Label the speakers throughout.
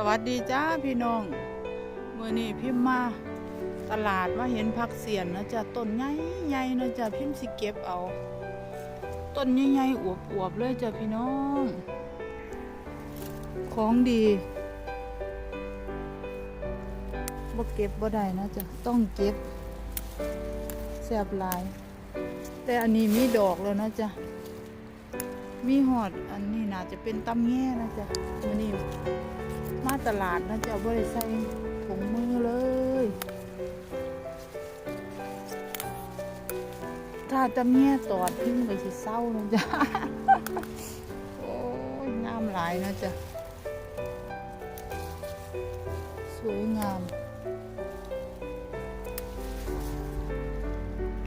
Speaker 1: สวัสดีจ้าพี่น้องเมื่อนี้พิมมาตลาดมาเห็นผักเสียนนะจ๊ะต้นใหญ่ใหญ่นะจ๊ะพิมสิเก็บเอาต้นใหญ่ๆอวบๆเลยจ้ะพี่น้อง ของดีบ่เก็บบ่ได้นะจ๊ะต้องเก็บแซ่บลาย แต่อันนี้มีดอกแล้วนะจ๊ะมีหอดอันนี้น่าจะเป็นตำแง่นะจ๊ะมื้อนี้ ตลาดนะจ๊ะบ่ได้ใส่ถุงมือเลย ถ้าตำแง่ตอดพิ้งไปสิเศร้านะจ๊ะโอ้ยงามหลายนะจ๊ะสวยงาม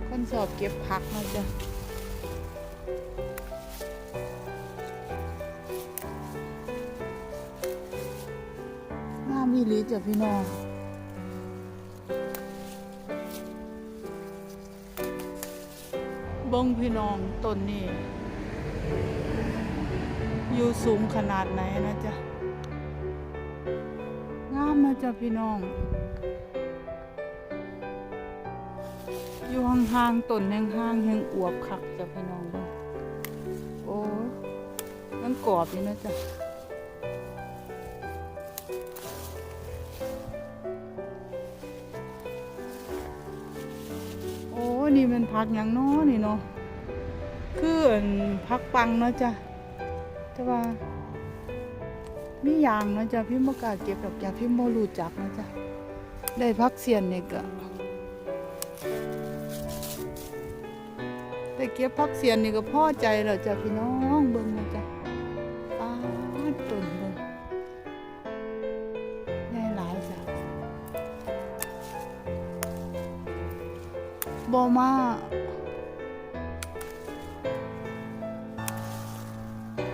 Speaker 1: คนสอบเก็บผักนะจ๊ะ ลีจ้ะพี่น้องบงพี่น้องต้นนี้ อยู่สูงขนาดไหนนะจ๊ะ งามนะจ๊ะพี่น้อง อยู่ห่างๆต้นแห่งๆแห่งอวบคักจ้ะพี่น้องเบิ่งโอ้ยมันกรอบอยู่นะจ๊ะ โอ้นี่มันพักอย่างน้อนี่เนาะคืออันพักปังเนาะจ้ะแต่ว่ามีอย่างเนาะจ้ะพี่มกาเก็บดอกจ้ะพี่โมรู้จักเนาะจ้ะได้พักเสียนนี่ก็แต่เก็บพักเสียนนี่ก็พ่อใจแล้วจ้ะพี่น้องเบิ่ง บอมา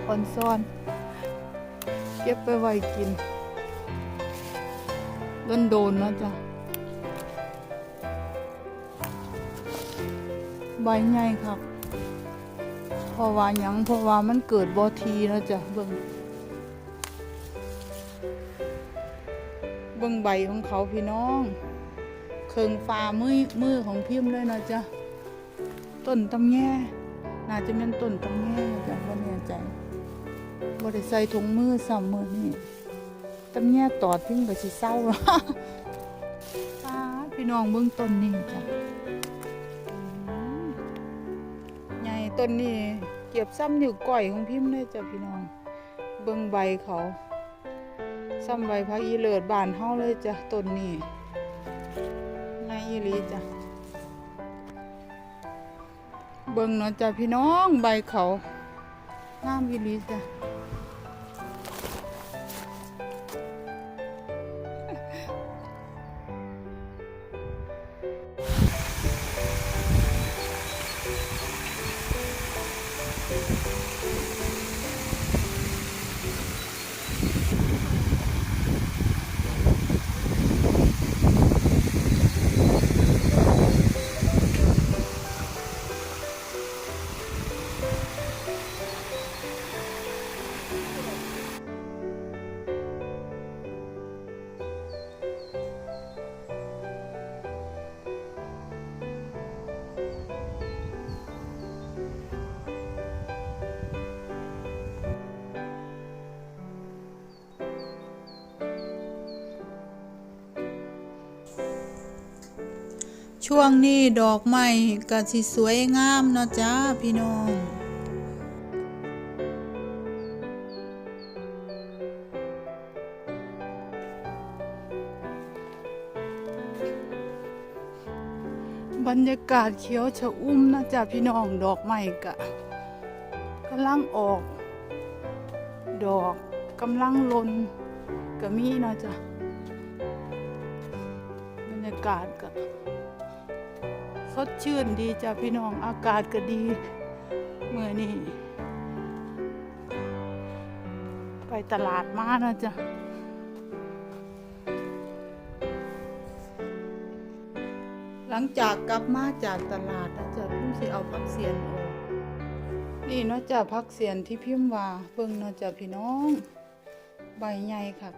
Speaker 1: อ่อนซ่อน เก็บไปไว้กินโดนโดนนะจ้ะใบใหญ่ครับเพราะว่ายังเพราะว่ามันเกิดบอทีนะจ้ะเบิ่งเบิ่งใบของเขาพี่น้อง คิงฟ้ามือมือของพิมพ์เลยนะจ๊ะต้นตำแง่น่าจะเป็นต้นตำแง่จ๊ะบ่แน่ใจบ่ได้ใส่ถุงมือซ้ำมือนี่ตำแง่ตอดพิมพ์ก็สิเศร้าป้าพี่น้องเบิ่งต้นนี้จ้ะใหญ่ต้นนี้เก็บซ้ำนิ้วก้อยของพิมพ์เลยจ้ะพี่น้อง เบิ่งใบเขาซ้ำใบพักอีเลิศบานเฮาเลยจ้ะต้นนี้ รีจ้ะ เบิ่งเนาะจ้ะพี่น้องใบเขางามอีหลีจ้ะ ช่วงนี้ดอกไม้ก็สิสวยงามเนาะจ้าพี่น้องบรรยากาศเขียวชะอุ่มนะจ๊ะพี่น้องดอกไม้กะกำลังออก ดอกกำลังลนก็มีนะจ๊ะบรรยากาศก็ ดชื่นดีจ้ะพี่น้องอากาศก็ดีเมื่อนี้ไปตลาดมานะจ๊ะหลังจากกลับมาจากตลาดนะจ๊ะพิมสิเอาผักเสียนออกนี่เนาะจ๊ะผักเสียนที่พิมพ์ว่าเบิ่งเนาะจ๊ะพี่น้อง ใบใหญ่ค่ะ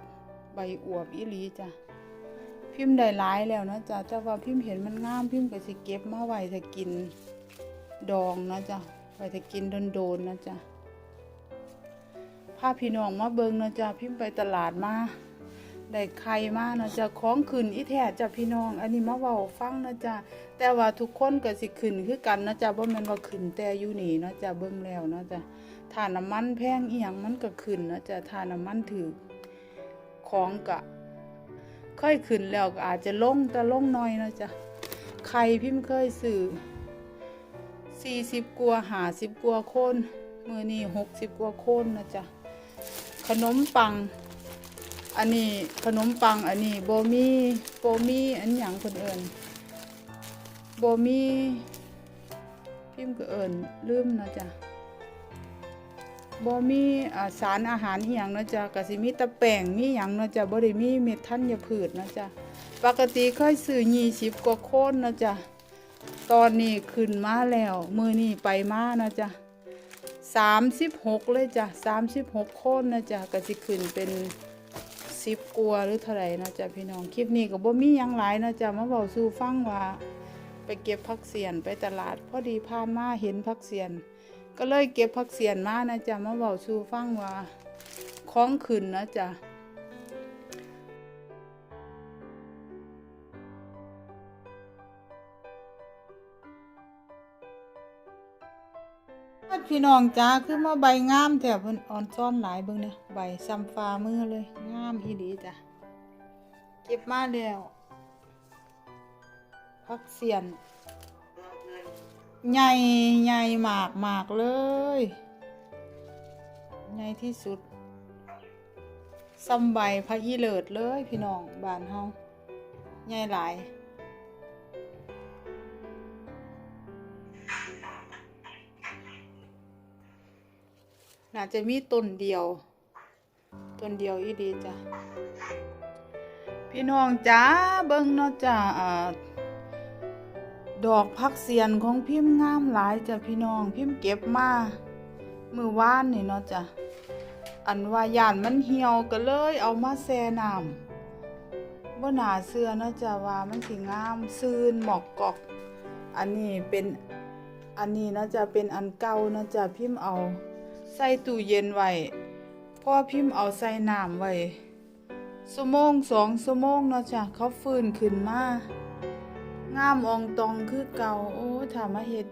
Speaker 1: ใบอวบอีหลีจ้ะ พิมพ์ได้หลายแล้วนะจ้ะแต่ว่าพิมพ์เห็นมันงามพิมพ์ก็สิเก็บมาไว้ถ้ากินดองนะจ้ะไว้ถ้ากินโดนๆนะจ้ะพาพี่น้องมาเบิงนะจ้ะพิมพ์ไปตลาดมาได้ไข่มานะจ้ะของขึ้นอีแท้จ้ะพี่น้อง อันนี้มาเว้าฟังนะจ้ะแต่ว่าทุกคนก็สิขึ้นคือกันนะจ้ะบ่แม่นว่าขึ้นแต่อยู่นี่นะจ้ะเบิ่งแล้วนะจ้ะถ้าน้ำมันแพงอีหยังมันก็ขึ้นนะจ้ะถ้าน้ำมันถือของก็ ค่อยขึ้นแล้วก็อาจจะลงแต่ลงน้อยนะจ้ะไข่พิมพ์เคยซื้อสี่สิบกว่าหาสิบกว่าโคนมือนี่หกสิบกว่าโคนนะจ๊ะขนมปัง อันนี้ขนมปังอันนี้โบมีโบมีอันหยังคนเอิญโบมีพิมพ์ก็เอิญลืมนะจ้ะ บ่มีสารอาหารอีหยังเนาะจ้ะก็สิมีตะแป้งมีหยังเนาะจ้ะบ่ได้มีเม็ดธัญพืชเนาะจ้ะปกติเคยซื้อ20กว่าโคนเนาะจ้ะตอนนี้ขึ้นมาแล้วมื้อนี้ไปมาเนาะจ้ะ36 เลยจ้ะ36โคนนะจ้ะก็สิขึ้นเป็น10กว่าหรือเท่าไหร่นะจ้ะพี่น้องคลิปนี้ก็บ่มีหยังหลายนะจ้ะมาเว้าสู่ฟังว่า ไปเก็บผักเสียนไปตลาด พอดีผ่านมาเห็นผักเสียน ก็เลยเก็บผักเสียนมานะจ๊ะมาบอกชูฟังว่าคล้องขึ้นนะจ๊ะพี่น้องจ้าคือมาใบงามแต่เพิ่นอ่อนซ้อนหลายเบิ่งเนี่ยใบซ้ำฟ้ามือเลยงามอีหลีจ้ะเก็บมาแล้วผักเสียน ใหญ่ใหญ่มากมากเลยใหญ่ที่สุดซ้ำใบพระอีเลิศเลยพี่น้องบ้านเฮาใหญ่หลายน่าจะมีต้นเดียวต้นเดียวอีดีจ้ะพี่น้องจ้าเบิ่งเนาะจ้าอ่า ดอกพักเสียนของพิมพ์งามหลายจ้ะพี่น้องพิมพ์เก็บมามือวานนี่เนาะจ้ะอันว่าย่านมันเหี่ยวก็เลยเอามาแช่น้ำบ่หนาเชื่อเนาะจ้ะว่ามันสิงามซื่นหมอกกอก อันนี้เป็นอันนี้เนาะจ้ะเป็นอันเก่าเนาะจ้ะพิมพ์เอาใส่ตู้เย็นไว้พอพิมพ์เอาใส่น้ำไว้ชั่วโมงสองชั่วโมงเนาะจ้ะเขาฟื้นขึ้นมา งามองตองคือเก่าโอ้ถามาเฮ็ด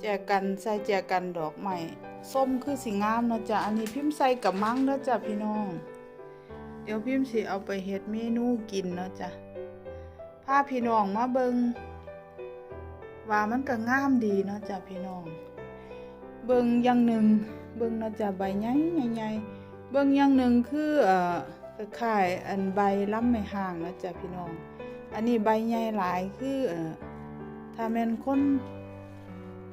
Speaker 1: แจกันใส่แจกันดอกใหม่ส้มคือสิงามเนาะจ้ะอันนี้พิมพ์ใส่กับมังเนาะจ้ะพี่น้อง เดี๋ยวพิมพ์สิเอาไปเฮ็ดเมนูกินเนาะจ้ะพาพี่น้องมาเบิงว่ามันก็งามดีเนาะจ้ะพี่น้อง เบิงอย่างหนึ่งเบิงเนาะจ้ะใบใหญ่ใหญ่เบิงอย่างหนึ่งคือเอ่อคล้ายอันใบล้ำไม่ห่างเนาะจ้ะพี่น้อง อันนี้ใบใหญ่หลายคือถ้าแม่นคน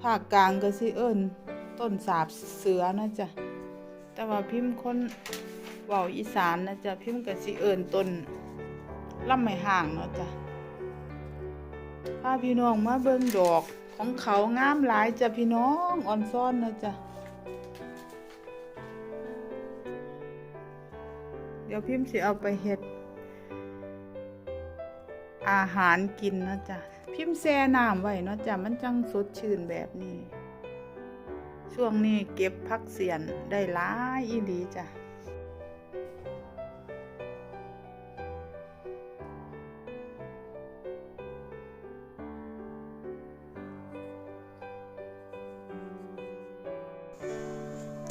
Speaker 1: ภาคกลางก็สิเอิ้นต้นสาบเสือนะจ๊ะแต่ว่าพิมพ์คนเว้าอีสานนะจ๊ะพิมพ์ก็สิเอิ้นต้นลำไม้ห่างเนาะจ้ะพาพี่น้องมาเบิ่งดอกของเขางามหลายจ้ะพี่น้องอ่อนซ้อนนะจ๊ะเดี๋ยวพิมพ์สิเอาไปเฮ็ด อาหารกินเนาะจ้ะพิมพ์แช่น้ำไว้เนาะจ้ะมันจังสดชื่นแบบนี้ ช่วงนี้เก็บพักเสียนได้หลายอีหลีจ้ะ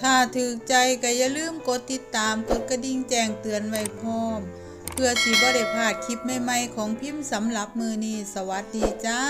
Speaker 1: ถ้าถือใจก็อย่าลืมกดติดตามกดกระดิ่งแจ้งเตือนไว้พร้อม เพื่อสีบ่ได้พลาดคลิปใหม่ๆของพิมพ์สำหรับมือนี้สวัสดีจ้า